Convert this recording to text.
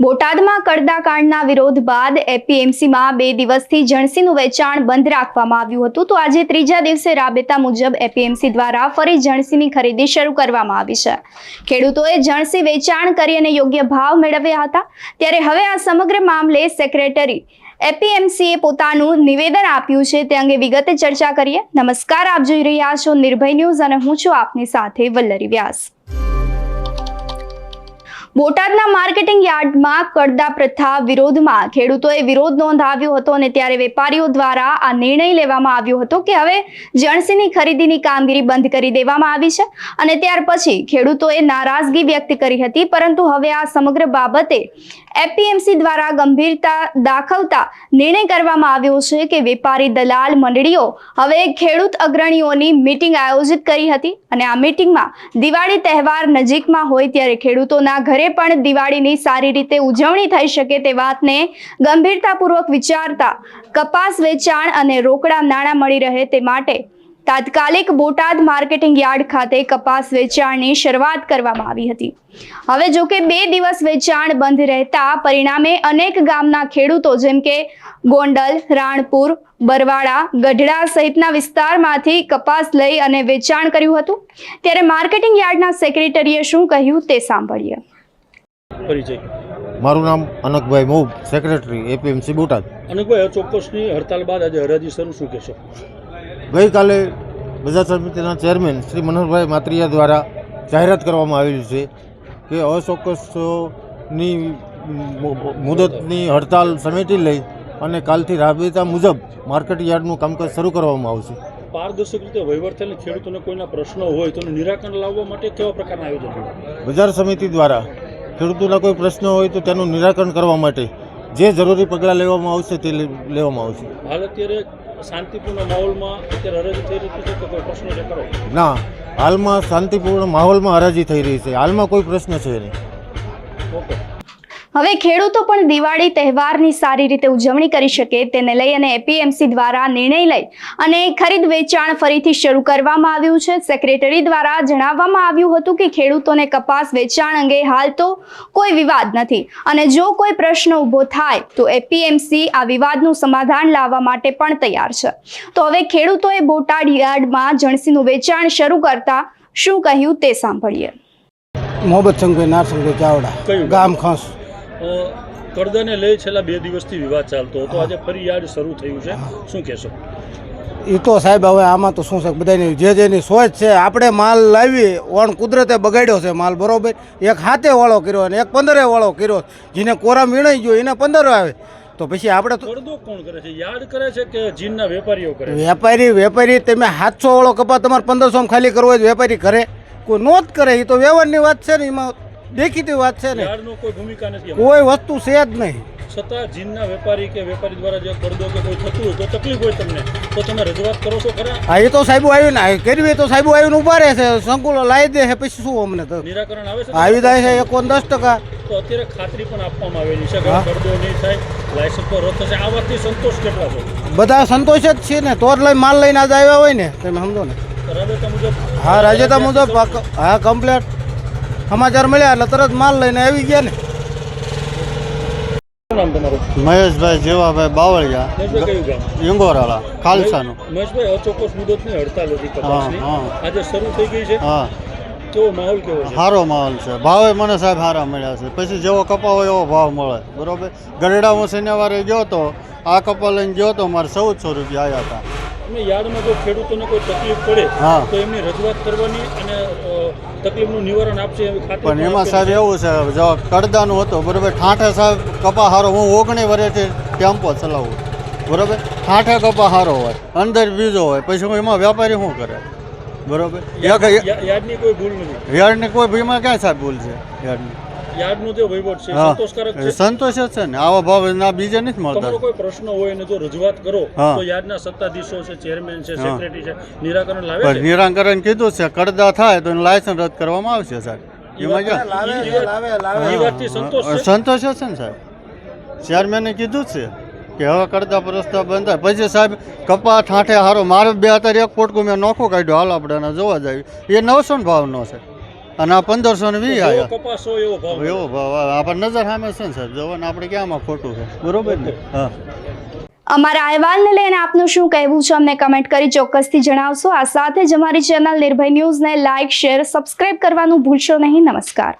બોટાદમાં કડદાકાંડના વિરોધ બાદ એપીએમસીમાં બે દિવસથી જણસીનું વેચાણ બંધ રાખવામાં આવ્યું હતું. તો આજે ત્રીજા દિવસે રાબેતા મુજબ એપીએમસી દ્વારા ફરી જણસીની ખરીદી શરૂ કરવામાં આવી છે. ખેડૂતોએ જણસી વેચાણ કરી અને યોગ્ય ભાવ મેળવ્યા હતા. ત્યારે હવે આ સમગ્ર મામલે સેક્રેટરી એપીએમસીએ પોતાનું નિવેદન આપ્યું છે. તે અંગે વિગતે ચર્ચા કરીએ. નમસ્કાર, આપ જોઈ રહ્યા છો નિર્ભય ન્યૂઝ અને હું છું આપની સાથે વલ્લરી વ્યાસ. બોટાદના માર્કેટિંગ યાર્ડમાં કડદા પ્રથા વિરોધમાં ખેડૂતોએ વિરોધ નોંધાવ્યો હતો અને ત્યારે વેપારીઓ દ્વારા આ નિર્ણય લેવામાં આવ્યો હતો કે હવે જણસીની ખરીદીની કામગીરી બંધ કરી દેવામાં આવી છે અને ત્યાર પછી ખેડૂતોએ નારાજગી વ્યક્ત કરી હતી, પરંતુ હવે આ સમગ્ર બાબતે એપીએમસી દ્વારા ગંભીરતા દાખવતા નિર્ણય કરવામાં આવ્યો છે કે વેપારી દલાલ મંડળીઓ હવે ખેડૂત અગ્રણીઓની મીટિંગ આયોજિત કરી હતી. અને આ મીટિંગમાં દિવાળી તહેવાર નજીકમાં હોય ત્યારે ખેડૂતોના ઘરે પણ દિવાળીની સારી રીતે ઉજવણી થઈ શકે તે વાતને ગંભીરતાપૂર્વક વિચારતા કપાસ વેચાણ અને રોકડા નાણાં મળી રહે તે માટે તાત્કાલિક બોટાદ માર્કેટિંગ યાર્ડ ખાતે કપાસ વેચાણની શરૂઆત કરવામાં આવી હતી. હવે જો કે બે દિવસ વેચાણ બંધ રહેતા પરિણામે અનેક ગામના ખેડૂતો જેમ કે ગોંડલ રાણપુર બરવાડા ગઢડા સહિતના વિસ્તારમાંથી કપાસ લઈ અને વેચાણ કર્યું હતું. ત્યારે માર્કેટિંગ યાર્ડના સેક્રેટરીએ શું કહ્યું તે સાંભળીએ. મારું નામ અનકભાઈ મહુબ સેક્રેટરી એપીએમસી બોટાદ. અનકભાઈ ચોક્કસની હડતાલ બાદ આજે હરાજી શરૂ શું કહેશો? ગઈકાલે બજાર સમિતિના ચેરમેન શ્રી મનોહરભાઈ માત્રિયા દ્વારા જાહેરાત કરવામાં આવેલી છે કે અચોક્કસની મુદતની હડતાલ સમેટી લઈ અને કાલથી રાબેતા મુજબ માર્કેટ યાર્ડનું કામકાજ શરૂ કરવામાં આવશે. પારદર્શક રીતે વહીવટ થયેલ ખેડૂતોને કોઈના પ્રશ્નો હોય તો નિરાકરણ લાવવા માટે કેવા પ્રકારના આયોજન બજાર સમિતિ દ્વારા ખેડૂતોના કોઈ પ્રશ્નો હોય તો તેનું નિરાકરણ કરવા માટે જે જરૂરી પગલાં લેવામાં આવશે તે લેવામાં આવશે. હાલ અત્યારે શાંતિપૂર્ણ માહોલમાં અત્યારે હરાજી થઈ રહી છે તો કોઈ પ્રશ્ન છે કરો ના હાલમાં શાંતિપૂર્ણ માહોલમાં હરાજી થઈ રહી છે. હાલમાં કોઈ પ્રશ્ન છે નહીં. ઓકે. હવે ખેડૂતો પણ દિવાળી તહેવારની સારી રીતે ઉજવણી કરી શકે તેને લઈ અને એપીએમસી દ્વારા નિર્ણય લઈ અને ખરીદ વેચાણ ફરીથી શરૂ કરવામાં આવ્યું છે. સેક્રેટરી દ્વારા જણાવવામાં આવ્યું હતું કે ખેડૂતોને કપાસ વેચાણ અંગે હાલ તો કોઈ વિવાદ નથી અને જો કોઈ પ્રશ્ન ઊભો થાય તો એપીએમસી આ વિવાદનું સમાધાન લાવવા માટે પણ તૈયાર છે. તો હવે ખેડૂતોએ બોટાદ યાર્ડમાં જણસીનું વેચાણ શરૂ કરતા શું કહ્યું તે સાંભળીએ. મોહબ્બત સંઘવી નારસંઘવી ચાવડા ગામ ખંસ. કરદાને લઈ છેલ્લા બે દિવસથી વિવાદ ચાલતો હતો. આજે ફરી યાદ શરૂ થયું છે. શું કહેશો? એ તો સાહેબ હવે આમાં તો શું છે બધાની જે જેની સોચ છે આપણે માલ લાવી ઓણ કુદરતે બગાડ્યો છે માલ બરોબર? એક હાથે વાળો કર્યો અને એક પંદરે વાળો કર્યો. જેને કોરા વીણાઈ ગયો એને પંદર આવે. તો પછી આપણે કરદો કોણ કરે છે? યાદ કરે છે કે જીનના વેપારીઓ કરે વેપારી વેપારી તમે સાતસો વાળો કપા તમારે પંદરસો ખાલી કરવો હોય વેપારી કરે કોઈ નોંધ કરે એ તો વ્યવહારની વાત છે ને એમાં. દેખીતી વાત છે ને. યાર્ડનો કોઈ ભૂમિકા નથી કોઈ વસ્તુ છે જ નહીં. છતાં જીનના વેપારી કે વેપારી દ્વારા જે કરદો કે કોઈ થતું હોય તો તકલીફ હોય તમને તો તમે રજૂઆત કરો છો ખરા? હા એ તો સાહેબ આવ્યું ને. કરવી તો સાહેબ આવ્યું ઊભા રહે છે? સંકુલો લાવી દે છે પછી શું અમને તો? નિરાકરણ આવે છે? આવી જાય છે એકોન દસ ટકા. તો અત્યારે ખાતરી પણ આપવામાં આવેલી છે કે નહીં થાય લાયસન્સ પર રદ થશે. આ વાતથી સંતોષ કેટલા છો? બધા સંતોષ જ છે ને. તો જ લઈ માલ લઈને આજે આવ્યા હોય ને. તમે સમજો ને. રાજેતા મુજબ? હા રાજેતા મુજબ હા કમ્પ્લેટ. સમાચાર મળ્યા એટલે તરત માલ લઈને આવી ગયા ને. મહેશભાઈ જેવાભાઈ બાવળિયા ઇંગોરાળા ખાલસાનું. મહેશભાઈ અચોક્કસ મુદતની હડતાલ હતી હા, હા. આજે શરૂ થઈ ગઈ છે. હા. કેવો માહોલ કેવો સારો માહોલ છે. ભાવે મને સાહેબ સારા મળ્યા છે. પછી જેવો કપા હોય એવો ભાવ મળે. બરોબર? ગરડા હું શનિવારે ગયો તો આ કપા લઈને ગયો તો મારે ચૌદસો રૂપિયા આવ્યા હતા. અને યાર્ડમાં જો ખેડૂતોને કોઈ તકલીફ પડે. તો એમની રજૂઆત કરવાની અને તકલીફનું નિવારણ આપશે એવી ખાતરી પણ એમાં સાહેબ એવું છે જો કડદાનું હતું બરોબર? ઠાઠે સાહેબ કપા હારો હું ઓગણી વર્ષથી ટેમ્પો ચલાવું બરોબર? ઠાઠે કપા હારો હોય અંદર બીજો હોય પછી હું એમાં વેપારી શું કરે? બરોબર? યાર્ડની કોઈ ભૂલ નથી. યાર્ડની કોઈ ભૂલમાં ક્યાં સાહેબ ભૂલ છે? યાર્ડની યાર્ડનો જે વહીવટ છે સંતોષકારક છે? સંતોષ જ છે ને. આવા ભાવ ના બીજે નથી મળતા. તમારો કોઈ પ્રશ્ન હોય ને જો રજૂઆત કરો તો યાર્ડના સત્તાધીશો છે ચેરમેન છે સેક્રેટરી છે નિરાકરણ લાવે છે? નિરાકરણ કીધું છે કડદા થાય તો એનું લાયસન્સ રદ કરવામાં આવશે સાહેબ. સંતોષ છે? જ છે ને સાહેબ. ચેરમેને કીધું છે કે હવે કરતા પ્રસ્તાવ બંધ થાય. પછી સાહેબ કપા ઠાંઠે હારો મારે બે અત્યારે એક પોટકું મેં નોખું કાઢ્યું હાલ આપણે એને જોવા જાય એ નવસો ને ભાવનો છે. અને આ પંદરસો ને વીસ આવ્યા કપાસ હોય એવો ભાવ એવો ભાવ. આપણે નજર સામે છે ને સાહેબ. જવાને આપણે ક્યાંમાં ખોટું છે. બરોબર ને? હા. અમારા અહેવાલને લઈને આપનું શું કહેવું છે અમને કમેન્ટ કરી ચોક્કસથી જણાવશો. આ સાથે જ અમારી ચેનલ નિર્ભય ન્યૂઝને લાઇક શેર સબસ્ક્રાઇબ કરવાનું ભૂલશો નહીં. નમસ્કાર.